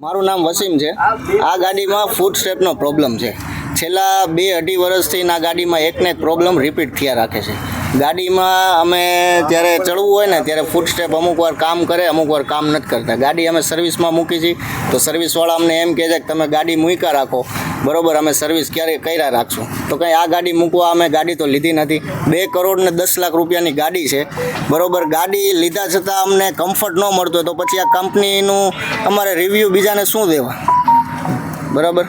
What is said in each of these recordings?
મારું નામ વસીમ છે. આ ગાડીમાં ફૂટ સ્ટેપનો પ્રોબ્લેમ છે. છેલ્લા બે અઢી વર્ષથી આ ગાડીમાં એકને એક પ્રોબ્લેમ રિપીટ થયા રાખે છે. ગાડીમાં અમે જ્યારે ચડવું હોય ને ત્યારે ફૂટ સ્ટેપ અમુક વાર કામ કરે અમુક વાર કામ નથી કરતા. ગાડી અમે સર્વિસમાં મૂકી છીએ તો સર્વિસવાળા અમને એમ કહે છે કે તમે ગાડી મૂક્યા રાખો. બરોબર અમે સર્વિસ ક્યારે કર્યા રાખશું? તો કંઈ આ ગાડી મૂકવા અમે ગાડી તો લીધી નથી. બે કરોડ ને દસ લાખ રૂપિયાની ગાડી છે. બરોબર ગાડી લીધા છતાં અમને કમ્ફર્ટ ન મળતો તો પછી આ કંપનીનું અમારે રિવ્યૂ બીજાને શું દેવા? બરાબર?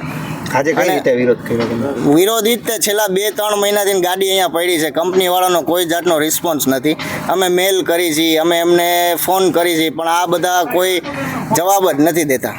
આજે કઈ રીતે વિરોધ કર્યો વિરોધ જ તે છેલ્લા બે ત્રણ મહિનાથી ગાડી અહીંયા પડી છે. કંપની વાળાનો કોઈ જાતનો રિસ્પોન્સ નથી. અમે મેલ કરી છીએ અમે એમને ફોન કરી છીએ પણ આ બધા કોઈ જવાબ જ નથી દેતા.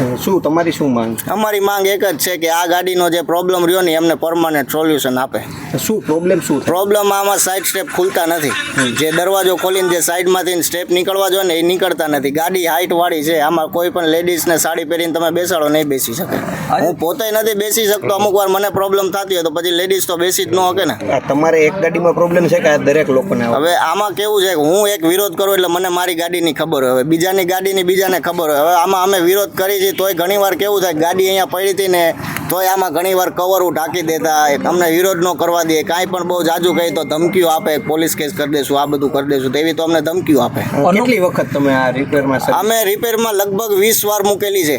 શું તમારી શું માંગ અમારી માંગ એક જ છે કે આ ગાડીનો જે પ્રોબ્લેમ રહ્યો ને એમને પરમાનન્ટ સોલ્યુશન આપે. શું પ્રોબ્લેમ શું પ્રોબ્લેમ આમાં સાઈડ સ્ટેપ ખુલતા નથી. જે દરવાજો ખોલીને જે સાઈડમાંથી સ્ટેપ નીકળવા જોઈએ ને એ નીકળતા નથી. ગાડી હાઈટ વાળી છે આમાં કોઈ પણ લેડીઝને સાડી પહેરીને તમે બેસાડો નહીં બેસી શકે. હું પોતે નથી બેસી શકતો અમુક વાર મને પ્રોબ્લેમ થતી હોય તો પછી લેડીઝ તો બેસી જ ન શકે ને. તમારે એક ગાડીમાં પ્રોબ્લેમ છે કે દરેક લોકોને હવે આમાં કેવું છે કે હું એક વિરોધ કરું એટલે મને મારી ગાડીની ખબર હોય. હવે બીજાની ગાડીની બીજાને ખબર હોય. હવે આમાં અમે વિરોધ કરી છીએ તોય ઘણીવાર કેવું થાય ગાડી અહીંયા પડી હતી ને તોય આમાં ઘણીવાર કવરું ઢાંકી દેતા અમને વિરોધ ન કરવા દે કાંઈ પણ બહુ જાજુ કહી તો ધમકીઓ આપે પોલીસ કેસ કરી દેશું આ બધું કરી દેશું તેવી તો અમને ધમકીઓ આપે. કેટલી વખત તમે આ રિપેરમાં અમે રિપેરમાં લગભગ વીસ વાર મૂકેલી છે.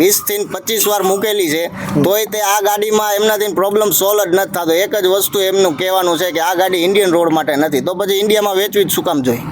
વીસથી પચીસ વાર મૂકેલી છે. તોય તે આ ગાડીમાં એમનાથી પ્રોબ્લેમ સોલ્વ જ નથી થતો. એક જ વસ્તુ એમનું કહેવાનું છે કે આ ગાડી ઇન્ડિયન રોડ માટે નથી. તો પછી ઇન્ડિયામાં વેચવી જ શું કામ જોઈએ?